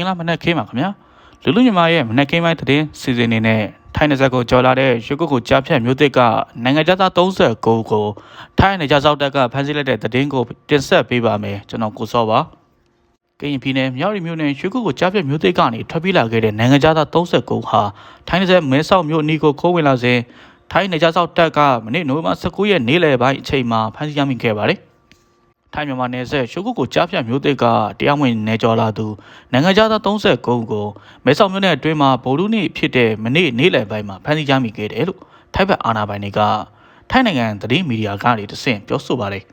င်္ဂလာမနက်ခင်းပါခင်ဗျာလူလူညီမရဲ့မနက်ခင်းပိုင်းသတင်းစီစဉ်နေနဲ့ထိုင်းနယ်စပ်ကိုကြော်လာတဲ့ရွှေကုတ်ကိုကြားဖြတ်မျိုးသစ်ကနိုင်ငံခြားသား39ကိုထိုင်းနယ်ခြားစောက်တပ်ကဖမ်းဆီးလိုက်တဲ့သတင်းကိုတင်ဆက်ပေးပါမယ်ကျွန်တော်ကိုစောပါကရင်ပြည်နယ်မြောက်ရီမြို့နယ်ရွှေကုတ်ကိုကြားဖြတ်မျိုးသစ်ကနေထွက်ပြေးလာခဲ့တဲ့နိုင်ငံခြားသား39ဟာထိုင်းနယ်စပ်မဲဆောက်မြို့အနီးကိုခိုးဝင်လာစဉ်ထိုင်းနယ်ခြားစောက်တပ်ကမနေ့နိုဝင်ဘာ19ရက်နေ့လယ်ပိုင်းအချိန်မှာဖမ်းဆီးရမိခဲ့ပါတယ် ထိုင်းမြန်မာနယ်စပ်ရှုပ်ကုတ်ကိုကြားဖြတ်မျိုးသစ်ကတရားဝင်နေကြော်လာသူနိုင်ငံခြားသား39ကိုမဲဆောက်မြို့နယ်အတွင်းမှာဗိုလ်လူနေ့ဖြစ်တဲ့မနေ့နေ့လယ်ပိုင်းမှာဖမ်းဆီးကြမိခဲ့တယ်လို့ထိုင်းဘက်အာဏာပိုင်တွေကထိုင်းနိုင်ငံသတင်းမီဒီယာကနေတဆင့်ပြောဆိုပါတယ်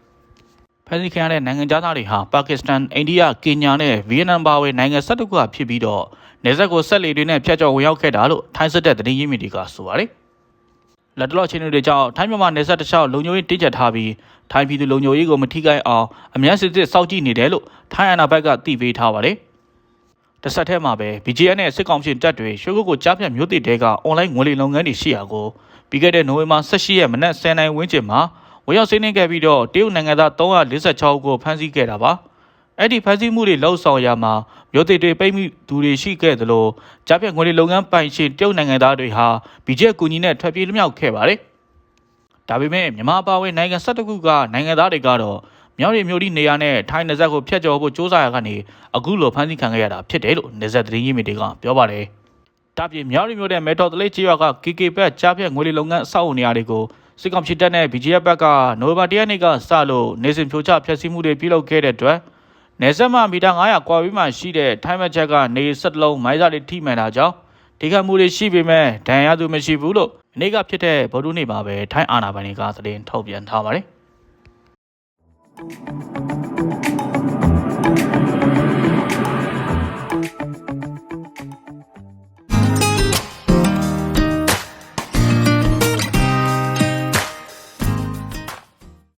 ဖမ်းဆီးခံရတဲ့နိုင်ငံသားတွေဟာပါကစ္စတန်အိန္ဒိယကင်ညာနဲ့ဗီယက်နမ်ပါဝင်နိုင်ငံ၁၁ခုကဖြစ်ပြီးတော့နယ်စပ်ကိုဆက်လေတွေနဲ့ဖျက်ကျော်ဝင်ရောက်ခဲ့တာလို့ထိုင်းစစ်တပ်သတင်းရင်းမြစ်တွေကဆိုပါတယ် လက်တလော့ချင်းတွေကြောင့်ထိုင်းမြန်မာနယ်စပ်တစ်လျှောက်လုံခြုံရေးတင်းကျပ်ထားပြီးထိုင်းပြည်သူလုံခြုံရေးကိုမထိခိုက်အောင်အများစစ်စစ်စောင့်ကြည့်နေတယ်လို့ထိုင်းအာဏာဘက်ကသိပေးထားပါတယ်။တစ်ဆက်တည်းမှာပဲ BGN နဲ့စစ်ကောင်စီတပ်တွေရွှေကုတ်ကိုကြားဖြတ်မျိုးသစ်တဲကအွန်လိုင်းငွေလိမ်လုပ်ငန်းတွေရှိရာကိုပြီးခဲ့တဲ့နိုဝင်ဘာ18ရက်မနက်10:00နာရီဝန်းကျင်မှာဝင်ရောက်စီးနင်းခဲ့ပြီးတော့တရုတ်နိုင်ငံသား346ဦးကိုဖမ်းဆီးခဲ့တာပါ။ အဲ့ဒီဖမ်းဆီးမှုတွေလှုပ်ဆောင်ရမှာမျိုးသစ်တွေပိတ်မိသူတွေရှိခဲ့သလိုကြားဖြတ်ငွေလိမ်လုပ်ငန်းပိုင်ရှင်တရုတ်နိုင်ငံသားတွေဟာ BGN ကူညီနဲ့ထွက်ပြေးလွမြောက်ခဲ့ပါတယ်။ဒါပေမဲ့မြန်မာအပါအဝင်နိုင်ငံ၁၁ခုကနိုင်ငံသားတွေကတော့မြောက်ရီမျိုးဒီနေရာနဲ့ထိုင်းနယ်စပ်ကိုဖျက်ကျော်ဖို့စ조사ရကနေအခုလိုဖမ်းဆီးခံခဲ့ရတာဖြစ်တယ်လို့နယ်စပ်သတင်းရင်းမြစ်တွေကပြောပါတယ်။ဒါပြင်မြောက်ရီမျိုးတဲ့မဲတော်တလေးချေရွာက KK ဘက်ကြားဖြတ်ငွေလိမ်လုပ်ငန်းအဆောက်အုံနေရာတွေကိုစစ်ကောင်စီတပ်နဲ့ BGF ဘက်ကနိုဝင်ဘာ၁ရက်နေ့ကစလို့နေစဉ်ဖြိုချဖျက်ဆီးမှုတွေပြုလုပ်ခဲ့တဲ့အတွက် နယ်စပ်မှမီတာ900ကွာဝေးမှရှိတဲ့ထိုင်းမက်ချက်ကနေဆက်လုံးမိုင်းစားတွေထိမှန်တာကြောင့်ဒီကမှုတွေရှိပေမဲ့ဒဏ်ရာသူမရှိဘူးလို့အနည်းကဖြစ်တဲ့ဗုဒ္ဓနေ့မှာပဲထိုင်းအာဏာပိုင်တွေကသတင်းထုတ်ပြန်ထားပါတယ်။